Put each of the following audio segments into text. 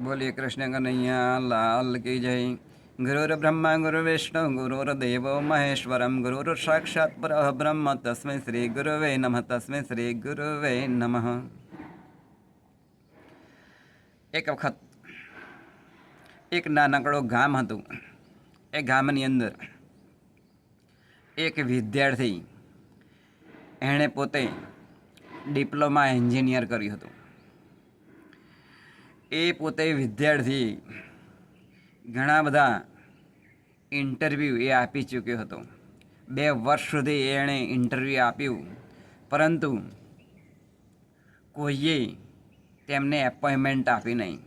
બોલીએ કૃષ્ણ કનૈયા, લાલ કી જય. ગુરુર બ્રહ્મા, ગુરુ વિષ્ણુ, ગુરુર દેવો, મહેશ્વરમ. ગુરુર સાક્ષાત પરબ્રહ્મ. તસ્મૈ શ્રી ગુરુવે નમઃ. તસ્મૈ શ્રી ગુરુવે નમઃ. એક વખત એક નાનકડો ગામ હતું. એ ગામની અંદર એક વિદ્યાર્થી એણે પોતે ડિપ્લોમા એન્જિનિયર કર્યું હતું. એ પોતે વિદ્યાર્થી ઘણા બધા ઇન્ટરવ્યૂ એ આપી ચૂક્યો હતો. બે વર્ષ સુધી એણે ઇન્ટરવ્યૂ આપ્યું. પરંતુ કોઈએ તેમને એપોઇન્ટમેન્ટ આપી નહીં.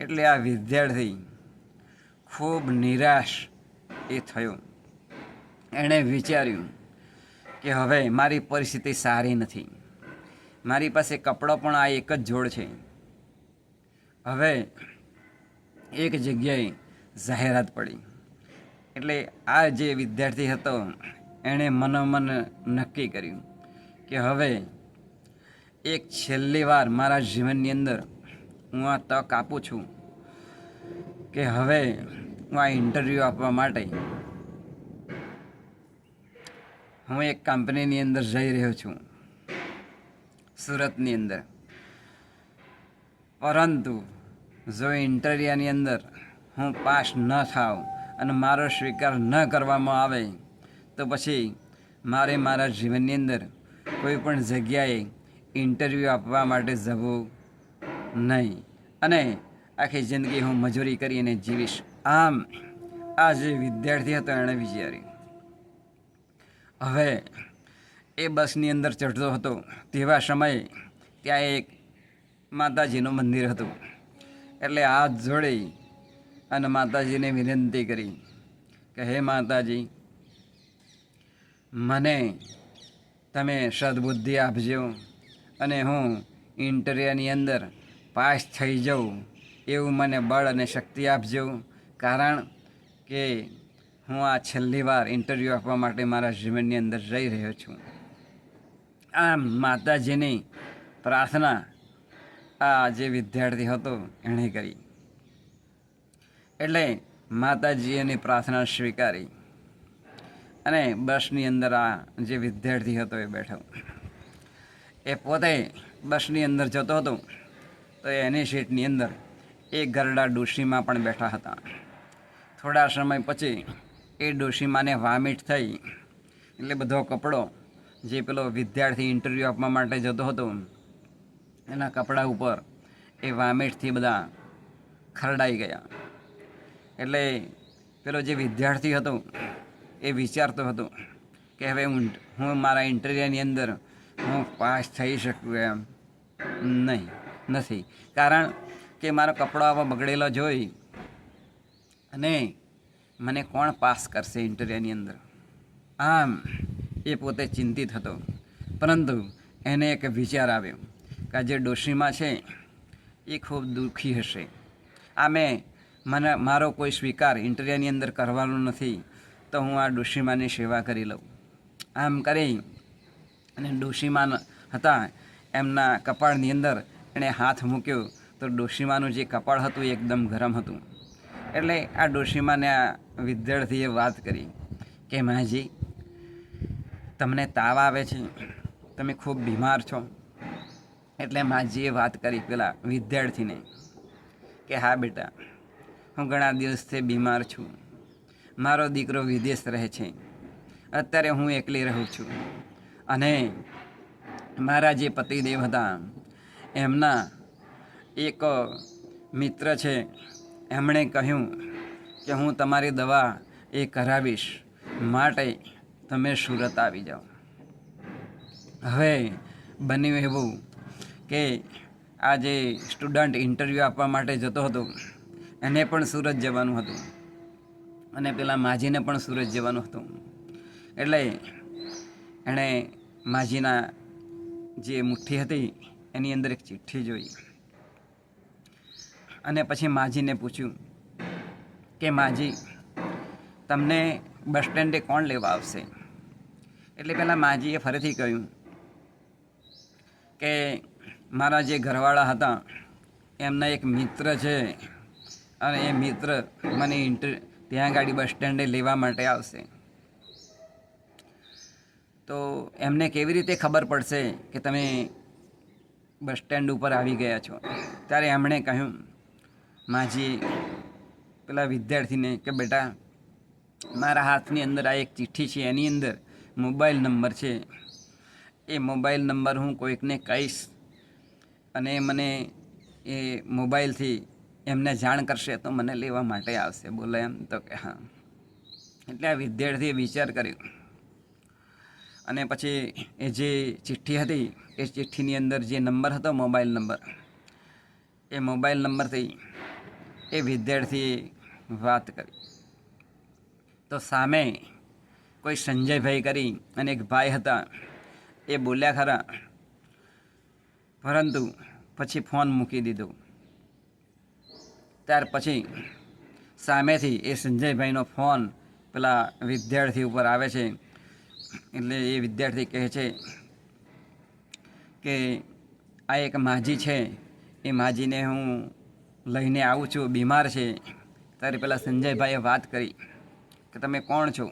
એટલે આ વિદ્યાર્થી ખૂબ નિરાશ એ થયો. એણે વિચાર્યું કે હવે મારી પરિસ્થિતિ સારી નથી. મારી પાસે કપડો પણ આ એક જ જોડ છે. હવે એક જગ્યાએ જાહેરાત પડી. એટલે આ જે વિદ્યાર્થી હતો, એણે મનોમન નક્કી કર્યું કે હવે એક છેલ્લી વાર મારા જીવનની અંદર હું આ તક આપું છું કે હવે હું આ ઇન્ટરવ્યૂ આપવા માટે હું એક કંપનીની અંદર જઈ રહ્યો છું. સુરતની અંદર. પરંતુ જો ઇન્ટરવ્યૂની અંદર હું પાસ ન થાઉં અને મારો સ્વીકાર ન કરવામાં આવે, તો પછી મારે મારા જીવનની અંદર કોઈ પણ જગ્યાએ ઇન્ટરવ્યૂ આપવા માટે જવું નહીં. અને આખી જિંદગી હું મજૂરી કરીને જીવીશ. આમ આ જે વિદ્યાર્થી હતો એણે વિચાર્યું. હવે એ બસની અંદર ચઢતો હતો, તેવા સમયે ત્યાં એક માતાજીનું મંદિર હતું. એટલે હાથ જોડી અને માતાજીને વિનંતી કરી કે, હે માતાજી, મને તમે સદબુદ્ધિ આપજો અને હું ઇન્ટરવ્યૂની અંદર પાસ થઈ જાઉં એવું મને બળ અને શક્તિ આપજો. કારણ કે હું આ છેલ્લી વાર ઇન્ટરવ્યૂ આપવા માટે મારા જીવનની અંદર જઈ રહ્યો છું. આમ માતાજીની પ્રાર્થના આ જે વિદ્યાર્થી હતો, એણે કરી. એટલે માતાજી એની પ્રાર્થના સ્વીકારી. અને બસની અંદર આ જે વિદ્યાર્થી હતો એ બેઠો. એ પોતે બસની અંદર જતો હતો, તો એની સીટની અંદર એ ગરડા ડોશીમાં પણ બેઠા હતા. થોડા સમય પછી એ ડોશીમાને વામિટ થઈ. એટલે બધો કપડો જે પેલો વિદ્યાર્થી ઇન્ટરવ્યૂ આપવા માટે જતો હતો એના કપડા ઉપર એ વામેટથી બધા ખરડાઈ ગયા. એટલે પેલો જે વિદ્યાર્થી હતો એ વિચારતો હતો કે હવે હું હું મારા ઇન્ટરવ્યૂની અંદર હું પાસ થઈ શકું એમ. નહીં, નથી. કારણ કે મારો કપડો આવા બગડેલો જોઈ અને મને કોણ પાસ કરશે ઇન્ટરવ્યૂની અંદર? આમ એ પોતે ચિંતિત હતો. પરંતુ એને એક વિચાર આવ્યો. કે જે ડોશીમાં છે, એ ખૂબ દુઃખી હશે. આ મેં મને, મારો કોઈ સ્વીકાર ઇન્ટરવ્યૂની અંદર કરવાનો નથી, તો હું આ ડોશીમાની સેવા કરી લઉં. આમ કરી, અને ડોશીમાન હતા, એમના કપાળની અંદર એણે હાથ મૂક્યો, તો ડોશીમાનું જે કપાળ હતું એકદમ ગરમ હતું. એટલે આ ડોશીમાને આ વિદ્યાર્થીએ વાત કરી કે માજી તમને તાવ આવે છે, તમે ખૂબ બીમાર છો એટલે માજીએ વાત કરી પેલા વિદ્યાર્થીને કે, હા બેટા, હું ઘણા દિવસથી બીમાર છું. મારો દીકરો વિદેશ રહે છે. અત્યારે હું એકલી રહું છું. અને મારા જે પતિદેવ હતા, એમના એક મિત્ર છે, એમણે કહ્યું કે, હું તમારી દવા એ કરાવીશ. માટે તમે સુરત આવી જાઓ. હવે બન્યું એવું કે આ જે સ્ટુડન્ટ ઇન્ટરવ્યૂ આપવા માટે જતો હતો, એને પણ સુરત જવાનું હતું. અને પેલા માજીને પણ સુરત જવાનું હતું. એટલે એણે માજીના જે મુઠ્ઠી હતી, એની અંદર એક ચિઠ્ઠી જોઈ. અને પછી માજીને પૂછ્યું કે, માજી, તમને બસ સ્ટેન્ડે કોણ લેવા આવશે? એટલે પહેલાં માજીએ ફરીથી કહ્યું કે મારા જે ઘરવાળા હતા, એમના એક મિત્ર છે. અને એ મિત્ર મને ઇન્ટર ત્યાં ગાડી બસ સ્ટેન્ડે લેવા માટે આવશે. તો એમને કેવી રીતે ખબર પડશે કે તમે બસ સ્ટેન્ડ ઉપર આવી ગયા છો? ત્યારે એમણે કહ્યું, માજી, પેલા વિદ્યાર્થીને કે બેટા, મારા હાથની અંદર આ એક ચિઠ્ઠી છે, એની અંદર મોબાઈલ નંબર છે. એ મોબાઈલ નંબર હું કોઈકને કહીશ અને મને એ મોબાઈલથી એમને જાણ કરશે તો મને લેવા માટે આવશે. બોલે એમ તો કે હા. એટલે આ વિદ્યાર્થીએ વિચાર કર્યો. અને પછી એ જે ચિઠ્ઠી હતી, એ ચિઠ્ઠીની અંદર જે નંબર હતો, મોબાઈલ નંબર, એ મોબાઈલ નંબરથી એ વિદ્યાર્થીએ વાત કરી. તો સામે કોઈ સંજયભાઈ કરી અને એક ભાઈ હતા, એ બોલ્યા ખરા પરંતુ પછી ફોન મૂકી દીધો. ત્યાર પછી સામેથી એ સંજયભાઈનો ફોન પેલા વિદ્યાર્થી ઉપર આવે છે. એટલે એ વિદ્યાર્થી કહે છે કે આ એક માજી છે. એ માજીને હું લઈને આવું છું, બીમાર છે. ત્યારે પેલા સંજયભાઈએ વાત કરી કે તમે કોણ છો?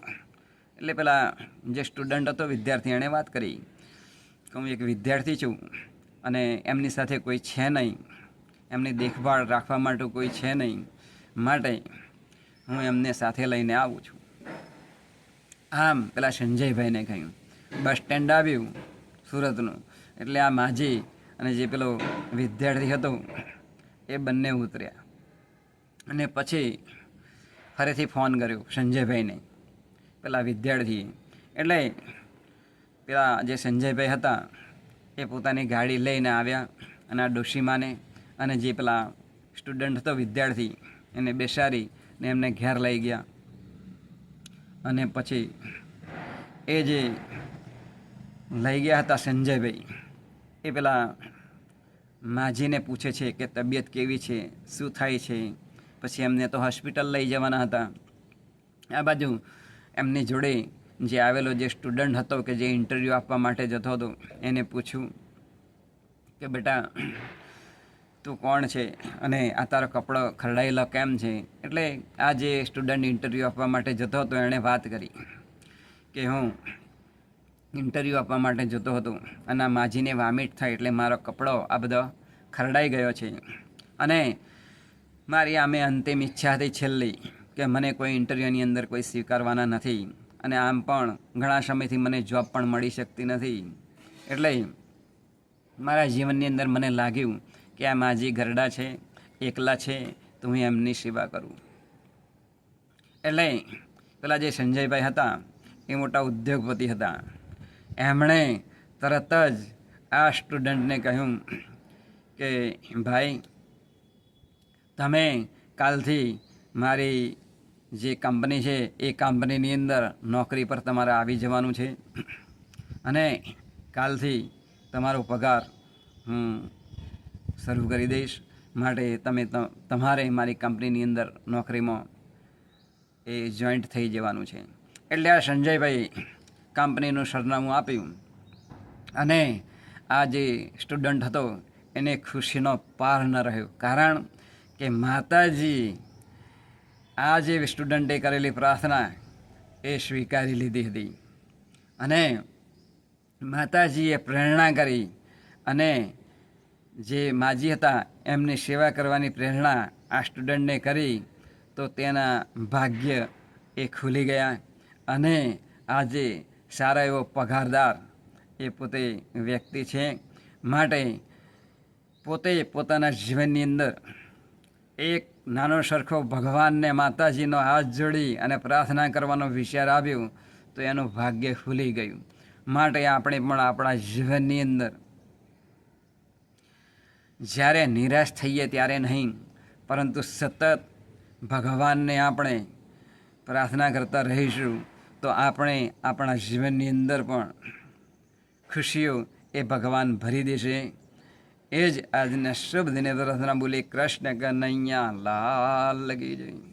એટલે પેલા જે સ્ટુડન્ટ હતો વિદ્યાર્થી એણે વાત કરી કે હું એક વિદ્યાર્થી છું. અને એમની સાથે કોઈ છે નહીં. એમની દેખભાળ રાખવા માટે કોઈ છે નહીં. માટે હું એમને સાથે લઈને આવું છું. આમ પેલા સંજયભાઈને કહ્યું, બસ સ્ટેન્ડ આવ્યું સુરતનું. એટલે આ માજી અને જે પેલો વિદ્યાર્થી હતો, એ બંને ઉતર્યા. અને પછી ફરીથી ફોન કર્યો સંજયભાઈને. પેલા વિદ્યાર્થીએ. એટલે પેલા જે સંજયભાઈ હતા એ પોતાની ગાડી લઈને આવ્યા અને આ ડોશીમાને અને જે પેલા સ્ટુડન્ટ હતો વિદ્યાર્થી, એને બેસાડી ને એમને ઘેર લઈ ગયા. અને પછી એ જે લઈ ગયા હતા સંજયભાઈ, એ પેલા માજીને પૂછે છે કે તબિયત કેવી છે, શું થાય છે? પછી એમને તો હોસ્પિટલ લઈ જવાના હતા. આ બાજુ એમની જોડે જે આવેલો જે સ્ટુડન્ટ હતો કે જે ઇન્ટરવ્યૂ આપવા માટે જતો હતો, એને પૂછ્યું કે બેટા, તું કોણ છે? અને આ તારો કપડો ખરડાયેલો કેમ છે? એટલે આ જે સ્ટુડન્ટ ઇન્ટરવ્યૂ આપવા માટે જતો હતો, એણે વાત કરી કે હું ઇન્ટરવ્યૂ આપવા માટે જતો હતો અને આ માજીને વામિટ થાય એટલે મારો કપડો આ બધો ખરડાઈ ગયો છે. અને મારી આમે અંતિમ ઈચ્છા હતી છેલ્લી કે મને કોઈ ઇન્ટરવ્યૂની અંદર કોઈ સ્વીકારવાના નથી. અને આમ પણ ઘણા સમયથી મને જોબ પણ મળી શકતી નથી. એટલે મારા જીવનની અંદર મને લાગ્યું કે આ માજી ગરડા છે, એકલા છે, તો હું એમની સેવા કરું. એટલે પેલા જે સંજયભાઈ હતા, એ મોટા ઉદ્યોગપતિ હતા. એમણે તરત જ આ સ્ટુડન્ટને કહ્યું કે, ભાઈ, તમે કાલથી મારી જે કંપની છે, એ કંપનીની અંદર નોકરી પર તમારે આવી જવાનું છે. અને કાલથી તમારો પગાર હું શરૂ કરી દઈશ. માટે તમે તમારે મારી કંપનીની અંદર નોકરીમાં એ જોઈન્ટ થઈ જવાનું છે. એટલે આ સંજયભાઈ કંપનીનું સરનામું આપ્યું. અને આ જે સ્ટુડન્ટ હતો, એને ખુશીનો પાર ન રહ્યો. કારણ કે માતાજી આ જે સ્ટુડન્ટે કરેલી પ્રાર્થના એ સ્વીકારી લીધી હતી. અને માતાજીએ પ્રેરણા કરી અને જે માજી હતા, એમની સેવા કરવાની પ્રેરણા આ સ્ટુડન્ટને કરી, તો તેના ભાગ્ય એ ખુલી ગયા અને આજે સારા એવો પગારદાર એ પોતે વ્યક્તિ છે. માટે પોતે પોતાના જીવનની અંદર એક નાનો સરખો ભગવાનને માતાજીનો હાથ જોડી અને પ્રાર્થના કરવાનો વિચાર આવ્યો તો એનું ભાગ્ય ખુલી ગયું. માટે આપણે પણ આપણા જીવનની અંદર જ્યારે નિરાશ થઈએ ત્યારે નહીં, પરંતુ સતત ભગવાનને આપણે પ્રાર્થના કરતા રહીશું તો આપણે આપણા જીવનની અંદર પણ ખુશીઓ એ ભગવાન ભરી દેશે. એ જ આજના શુભ દિને પ્રાર્થના બોલી કૃષ્ણ કનૈયા લાલ લગી જઈ